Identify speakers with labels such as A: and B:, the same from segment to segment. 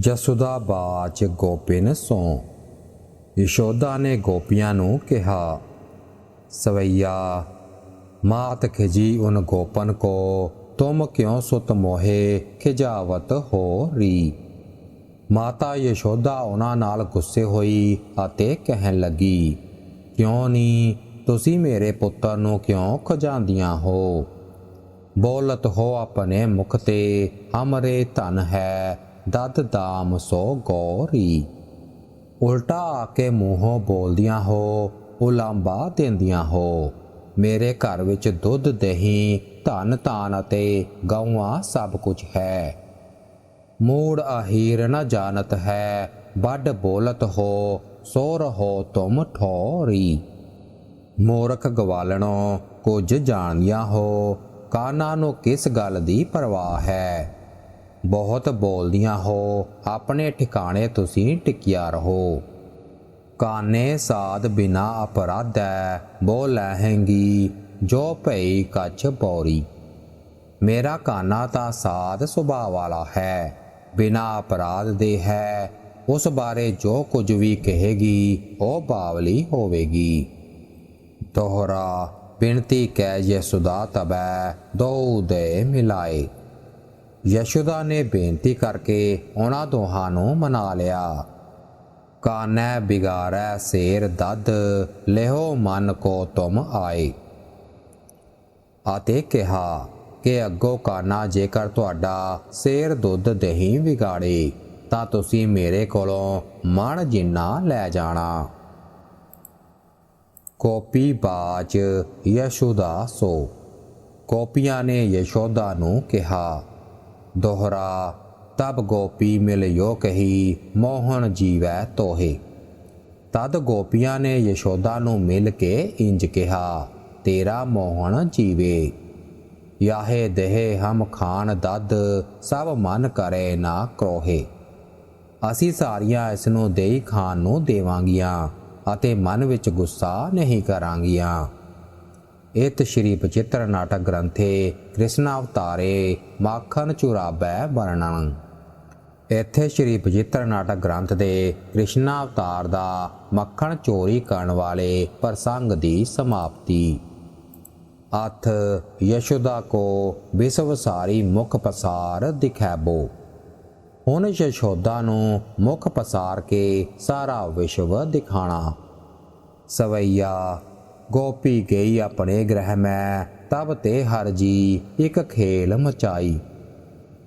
A: ਜਸੁਦਾ ਬਾਚ ਗੋਪਿਨ ਸੋ ਯਸ਼ੋਦਾ ਨੇ ਗੋਪੀਆਂ ਨੂੰ ਕਿਹਾ, ਸਵਈਆ, ਮਾਤ ਖਿਜੀ ਉਨ ਗੋਪਨ ਕੋ, ਤੁਮ ਕਿਉ ਸੁਤ ਮੋਹੇ ਖਿਜਾਵਤ ਹੋ ਰੀ? ਮਾਤਾ ਯਸ਼ੋਦਾ ਉਹਨਾਂ ਨਾਲ ਗੁੱਸੇ ਹੋਈ ਅਤੇ ਕਹਿਣ ਲੱਗੀ, ਕਿਉਂ ਨਹੀਂ ਤੁਸੀਂ ਮੇਰੇ ਪੁੱਤਰ ਨੂੰ ਕਿਉਂ ਖਜਾਂਦੀਆਂ ਹੋ? ਬੋਲਤ ਹੋ ਆਪਣੇ ਮੁਖ ਤੇ, ਹਮਰੇ ਧਨ ਹੈ ਦਦ ਦਾਮ ਸੋ ਗੋਰੀ। ਉਲਟਾ ਆ ਕੇ ਮੂੰਹੋਂ ਬੋਲਦੀਆਂ ਹੋ ਉਲਾਂਬਾ ਦਿੰਦੀਆਂ ਹੋ। ਮੇਰੇ ਘਰ ਵਿੱਚ ਦੁੱਧ ਦਹੀਂ, ਧਨ ਤਾਨ ਅਤੇ ਗਊਆਂ ਸਭ ਕੁਝ ਹੈ। ਮੂੜ ਆਹੀਰ ਨ ਜਾਣਤ ਹੈ, ਵੱਡ ਬੋਲਤ ਹੋ, ਸੋ ਰਹੋ ਤੁਮ ਠੋਰੀ। ਮੂਰਖ ਗਵਾਲਣੋ, ਕੁਝ ਜਾਣਿਆ ਹੋ ਕਾਨਾਂ ਨੂੰ ਕਿਸ ਗੱਲ ਦੀ ਪਰਵਾਹ ਹੈ? ਬਹੁਤ ਬੋਲਦੀਆਂ ਹੋ, ਆਪਣੇ ਠਿਕਾਣੇ ਤੁਸੀਂ ਟਿਕਿਆ ਰਹੋ। ਕਾਨੇ ਸਾਧ ਬਿਨਾ ਅਪਰਾਧੈ ਬੋ ਲਹਿੰਗੀ, ਜੋ ਭਈ ਕੱਚ ਪੌਰੀ। ਮੇਰਾ ਕਾਨਾ ਤਾਂ ਸਾਧ ਸੁਭਾਅ ਵਾਲਾ ਹੈ, ਬਿਨਾ ਅਪਰਾਧ ਦੇ ਹੈ, ਉਸ ਬਾਰੇ ਜੋ ਕੁਝ ਵੀ ਕਹੇਗੀ, ਉਹ ਬਾਵਲੀ ਹੋਵੇਗੀ। ਤੋਹਰਾ ਬਿਨਤੀ ਕਹਿ ਜੇ ਸੁਦਾ ਤਬੈ, ਦੋ ਦੇ ਮਿਲਾਏ। ਯਸ਼ੋਦਾ ਨੇ ਬੇਨਤੀ ਕਰਕੇ ਉਹਨਾਂ ਦੋਹਾਂ ਨੂੰ ਮਨਾ ਲਿਆ। ਕਾਨੈ ਬਿਗਾਰੈ ਸੇਰ ਦਦ, ਲਿਹੋ ਮਨ ਕੋ ਤੁਮ ਆਏ। ਅਤੇ ਕਿਹਾ, ਕਿ ਅੱਗੋਂ ਕਾਨਾ ਜੇਕਰ ਤੁਹਾਡਾ ਸੇਰ ਦੁੱਧ ਦਹੀਂ ਵਿਗਾੜੇ, ਤਾਂ ਤੁਸੀਂ ਮੇਰੇ ਕੋਲੋਂ ਮਣ ਜਿੰਨਾ ਲੈ ਜਾਣਾ। ਕੋਪੀ ਬਾਜ ਯਸ਼ੋਦਾ ਸੋ। ਕੋਪੀਆਂ ਨੇ ਯਸ਼ੋਦਾ ਨੂੰ ਕਿਹਾ ਦੋਹਰਾ, ਤਬ ਗੋਪੀ ਮਿਲਿਓ ਕਹੀ, ਮੋਹਨ ਜੀਵੈ ਤੋਹੇ। ਤਦ ਗੋਪੀਆਂ ਨੇ ਯਸ਼ੋਦਾ ਨੂੰ ਮਿਲ ਕੇ ਇੰਜ ਕਿਹਾ, ਤੇਰਾ ਮੋਹਨ ਜੀਵੇ। ਯਾਹੇ ਦੇਹ ਹਮ ਖਾਨ ਦਦ, ਸਭ ਮਨ ਕਰੇ ਨਾ ਕਰੋਹੇ। ਅਸੀਂ ਸਾਰੀਆਂ ਇਸ ਨੂੰ ਦੇਈ ਖਾਨ ਨੂੰ ਦੇਵਾਂਗੀਆਂ ਅਤੇ ਮਨ ਵਿੱਚ ਗੁੱਸਾ ਨਹੀਂ ਕਰਾਂਗੀਆਂ। ਇਤ ਸ਼੍ਰੀ ਬਚਿੱਤਰ ਨਾਟਕ ਗ੍ਰੰਥੇ ਕ੍ਰਿਸ਼ਨ ਅਵਤਾਰੇ ਮਾਖਨ ਚੁਰਾਬੈ ਵਰਣਨ। ਇੱਥੇ ਸ਼੍ਰੀ ਬਚਿੱਤਰ ਨਾਟਕ ਗ੍ਰੰਥ ਦੇ ਕ੍ਰਿਸ਼ਨ ਅਵਤਾਰ ਦਾ ਮੱਖਣ ਚੋਰੀ ਕਰਨ ਵਾਲੇ ਪ੍ਰਸੰਗ ਦੀ ਸਮਾਪਤੀ। ਅਥ ਯਸ਼ੋਦਾ ਕੋ ਵਿਸਵ ਸਾਰੀ ਮੁਖ ਪਸਾਰ ਦਿਖਾਬੋ। ਹੁਣ ਯਸ਼ੋਦਾ ਨੂੰ ਮੁਖ ਪਸਾਰ ਕੇ ਸਾਰਾ ਵਿਸ਼ਵ ਦਿਖਾਣਾ। ਸਵਈਆ ਗੋਪੀ ਗਈ ਆਪਣੇ ਗ੍ਰਹਿ ਮੈਂ, ਤਬ ਤੇ ਹਰ ਜੀ ਇੱਕ ਖੇਲ ਮਚਾਈ।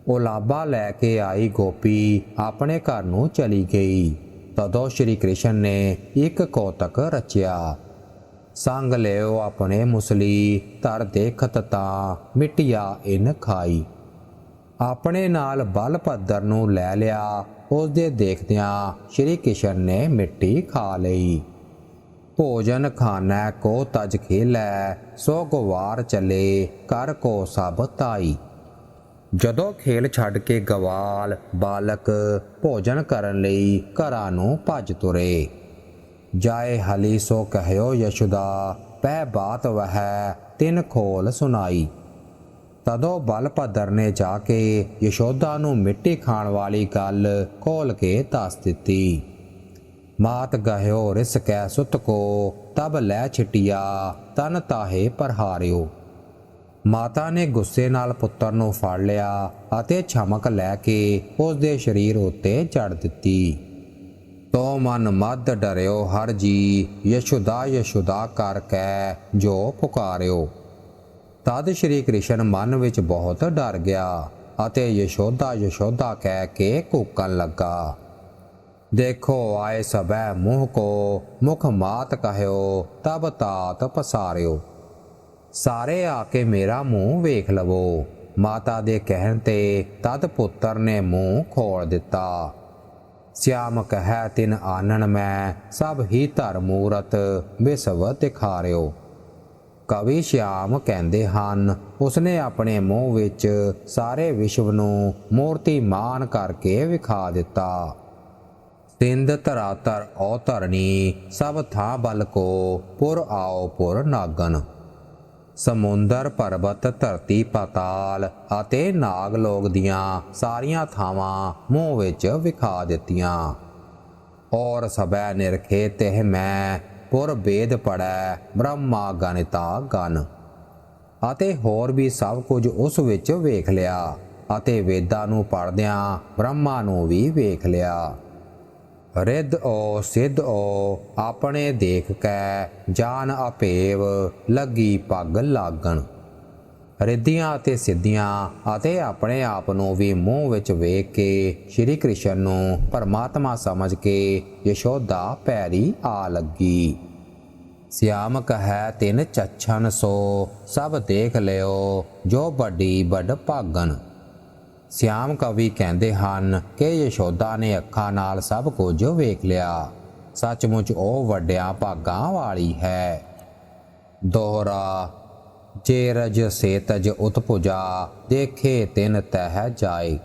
A: ਉਹ ਲਾਬਾ ਲੈ ਕੇ ਆਈ ਗੋਪੀ, ਆਪਣੇ ਘਰ ਨੂੰ ਚਲੀ ਗਈ। ਤਦੋਂ ਸ਼੍ਰੀ ਕ੍ਰਿਸ਼ਨ ਨੇ ਇੱਕ ਕੋਤਕ ਰਚਿਆ। ਸੰਗ ਲਿਓ ਆਪਣੇ ਮੁਸਲੀ ਧਰ ਦੇਖਤ ਤਾਂ ਮਿਟਿਆ ਇਨ ਖਾਈ। ਆਪਣੇ ਨਾਲ ਬਲ ਭੱਦਰ ਨੂੰ ਲੈ ਲਿਆ ਉਸ ਦੇ ਦੇਖਦਿਆਂ ਸ਼੍ਰੀ ਕ੍ਰਿਸ਼ਨ ਨੇ ਮਿੱਟੀ ਖਾ ਲਈ। ਭੋਜਨ ਖਾਣਾ ਕੋ ਤਜ ਖੇਲੈ, ਸੋ ਗਵਾਰ ਚਲੇ ਕਰ ਕੋ ਸਭ ਤਾਈ ਜਦੋਂ ਖੇਲ ਛੱਡ ਕੇ ਗਵਾਲ ਬਾਲਕ ਭੋਜਨ ਕਰਨ ਲਈ ਘਰਾਂ ਨੂੰ ਭੱਜ ਤੁਰੇ। ਜਾਏ ਹਲੀ ਸੋ ਕਹਿਓ ਯਸ਼ੁਦਾ, ਪੈ ਬਾਤ ਵਹਿ, ਤਿਨ ਖੋਲ ਸੁਨਾਈ। ਤਦੋਂ ਬਲਪਦਰ ਨੇ ਜਾ ਕੇ ਯਸ਼ੋਦਾ ਨੂੰ ਮਿੱਟੀ ਖਾਣ ਵਾਲੀ ਗੱਲ ਖੋਲ ਕੇ ਦੱਸ ਦਿੱਤੀ। ਮਾਤ ਗਹਿਓ ਰਿਸ ਕੈ ਸੁਤ ਕੋ, ਤਬ ਲੈ ਛਿਟਿਆ, ਤਨ ਤਾਹੇ ਪਰਹਾਰਿਓ। ਮਾਤਾ ਨੇ ਗੁੱਸੇ ਨਾਲ ਪੁੱਤਰ ਨੂੰ ਫੜ ਲਿਆ ਅਤੇ ਛਮਕ ਲੈ ਕੇ ਉਸ ਦੇ ਸਰੀਰ ਉੱਤੇ ਚੜ ਦਿੱਤੀ। ਤੋ ਮਨ ਮਦ ਡਰਿਓ ਹਰ ਜੀ, ਯਸ਼ੁਦਾ ਯਸ਼ੁਦਾ ਕਰ ਕੈ ਜੋ ਪੁਕਾਰਿਓ। ਤਦ ਸ਼੍ਰੀ ਕ੍ਰਿਸ਼ਨ ਮਨ ਵਿੱਚ ਬਹੁਤ ਡਰ ਗਿਆ ਅਤੇ ਯਸ਼ੋਦਾ ਯਸ਼ੋਦਾ ਕਹਿ ਕੇ ਕੂਕਣ ਲੱਗਾ। ਦੇਖੋ ਆਏ ਸਭੈ ਮੂੰਹ ਕੋ, ਮੁਖ ਮਾਤ ਕਹਿਓ, ਤਬ ਤਾਤ ਪਸਾਰਿਓ। ਸਾਰੇ ਆ ਕੇ ਮੇਰਾ ਮੂੰਹ ਵੇਖ ਲਵੋ। ਮਾਤਾ ਦੇ ਕਹਿਣ ਤੇ ਤਦ ਪੁੱਤਰ ਨੇ ਮੂੰਹ ਖੋਲ ਦਿੱਤਾ। ਸਿਆਮ ਕਹੈ, ਤਿਨ ਆਨਣ ਮੈਂ, ਸਭ ਹੀ ਧਰ ਮੂਰਤ ਵਿਸਵ ਦਿਖਾਰਿਓ ਕਵੀ ਸ਼ਿਆਮ ਕਹਿੰਦੇ ਹਨ, ਉਸਨੇ ਆਪਣੇ ਮੂੰਹ ਵਿੱਚ ਸਾਰੇ ਵਿਸ਼ਵ ਨੂੰ ਮੂਰਤੀ ਮਾਨ ਕਰਕੇ ਵਿਖਾ ਦਿੱਤਾ। ਤਿੰਦ ਸਿੰਧ ਧਰਾਤਰ ਔ ਧਰਣੀ ਸਭ ਥਾਂ ਬਲ ਕੋ, ਪੁਰ ਆਓ ਪੁਰ ਨਾਗਨ। ਸਮੁੰਦਰ ਪਰਬਤ ਧਰਤੀ ਪਾਤਾਲ, ਅਤੇ ਨਾਗ ਲੋਕ ਦੀਆਂ ਸਾਰੀਆਂ ਥਾਵਾਂ ਮੂੰਹ ਵਿੱਚ ਵਿਖਾ ਦਿੱਤੀਆਂ। ਔਰ ਸਭੈ ਨਿਰਖੇ ਤਿਹ ਮੈਂ, ਪੁਰ ਵੇਦ ਪੜੈ, ਬ੍ਰਹਮਾ ਗਣਿਤਾ ਗਨ। ਅਤੇ ਹੋਰ ਵੀ ਸਭ ਕੁਝ ਉਸ ਵਿੱਚ ਵੇਖ ਲਿਆ, ਅਤੇ ਵੇਦਾਂ ਨੂੰ ਪੜ੍ਹਦਿਆਂ ਬ੍ਰਹਮਾ ਨੂੰ ਵੀ ਵੇਖ ਲਿਆ। ਰਿੱਧ ਓ, ਸਿੱਧ ਓ, ਆਪਣੇ ਦੇਖ ਕੈ ਜਾਨ ਅਪੇਵ ਲੱਗੀ ਪੱਗ ਲਾਗਣ। ਰਿੱਧੀਆਂ ਅਤੇ ਸਿੱਧੀਆਂ ਅਤੇ ਆਪਣੇ ਆਪ ਨੂੰ ਵੀ ਮੂੰਹ ਵਿੱਚ ਵੇਖ ਕੇ ਸ਼੍ਰੀ ਕ੍ਰਿਸ਼ਨ ਨੂੰ ਪਰਮਾਤਮਾ ਸਮਝ ਕੇ ਯਸ਼ੋਦਾ ਪੈਰੀ ਆ ਲੱਗੀ। ਸਿਆਮ ਕਹੈ, ਤਿਨ ਚੱਛਨ ਸੋ, ਸਭ ਦੇਖ ਲਿਓ, ਜੋ ਵੱਡੀ ਵੱਡ ਭਾਗਨ ਸਿਆਮ ਕਵੀ ਕਹਿੰਦੇ ਹਨ ਕਿ ਯਸ਼ੋਦਾ ਨੇ ਅੱਖਾਂ ਨਾਲ ਸਭ ਕੁਝ ਵੇਖ ਲਿਆ। ਸੱਚਮੁੱਚ ਉਹ ਵੱਡਿਆਂ ਭਾਗਾਂ ਵਾਲੀ ਹੈ। ਦੋਹਰਾ, ਜੇ ਰਜ ਸੇ ਤਜ ਉਤਪੁਜਾ ਦੇਖੇ ਤਿਨ ਤਹਿ ਜਾਏ।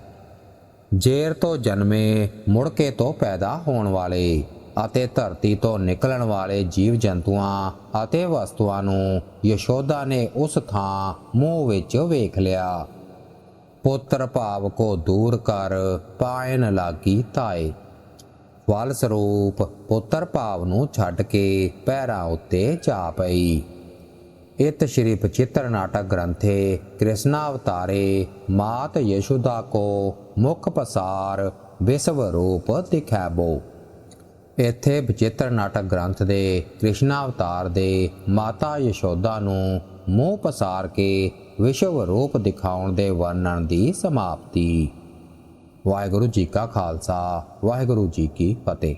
A: ਜੇਰ ਤੋਂ ਜਨਮੇ, ਮੁੜ ਕੇ ਤੋਂ ਪੈਦਾ ਹੋਣ ਵਾਲੇ ਅਤੇ ਧਰਤੀ ਤੋਂ ਨਿਕਲਣ ਵਾਲੇ ਜੀਵ ਜੰਤੂਆਂ ਅਤੇ ਵਸਤੂਆਂ ਨੂੰ ਯਸ਼ੋਦਾ ਨੇ ਉਸ ਥਾਂ ਮੂੰਹ ਵਿੱਚ ਵੇਖ ਲਿਆ। ਪੁੱਤਰ ਭਾਵ ਕੋ ਦੂਰ ਕਰ ਪਾਇਨ ਲਾਗੀ ਤਾਏ। ਫਲ ਸਰੂਪ ਪੁੱਤਰ ਭਾਵ ਨੂੰ ਛੱਡ ਕੇ ਪੈਰਾਂ ਉੱਤੇ ਜਾ ਪਈ। ਇਤ ਸ਼੍ਰੀ ਪਚਿੱਤਰ ਨਾਟਕ ਗ੍ਰੰਥੇ ਕ੍ਰਿਸ਼ਨਾ ਅਵਤਾਰੇ ਮਾਤ ਯਸ਼ੋਦਾ ਕੋ ਮੁਖ ਪਸਾਰ ਵਿਸਵ ਰੂਪ ਦਿਖਾਬੋ ਇੱਥੇ ਬਚਿੱਤਰ ਨਾਟਕ ਗ੍ਰੰਥ ਦੇ ਕ੍ਰਿਸ਼ਨਾ ਅਵਤਾਰ ਦੇ ਮਾਤਾ ਯਸ਼ੋਦਾ ਨੂੰ ਮੂੰਹ ਪਸਾਰ ਕੇ ਵਿਸ਼ਵ ਰੂਪ ਦਿਖਾਉਣ ਦੇ ਵਰਣਨ ਦੀ ਸਮਾਪਤੀ। ਵਾਹਿਗੁਰੂ ਜੀ ਕਾ ਖਾਲਸਾ, ਵਾਹਿਗੁਰੂ ਜੀ ਕੀ ਫਤਿਹ।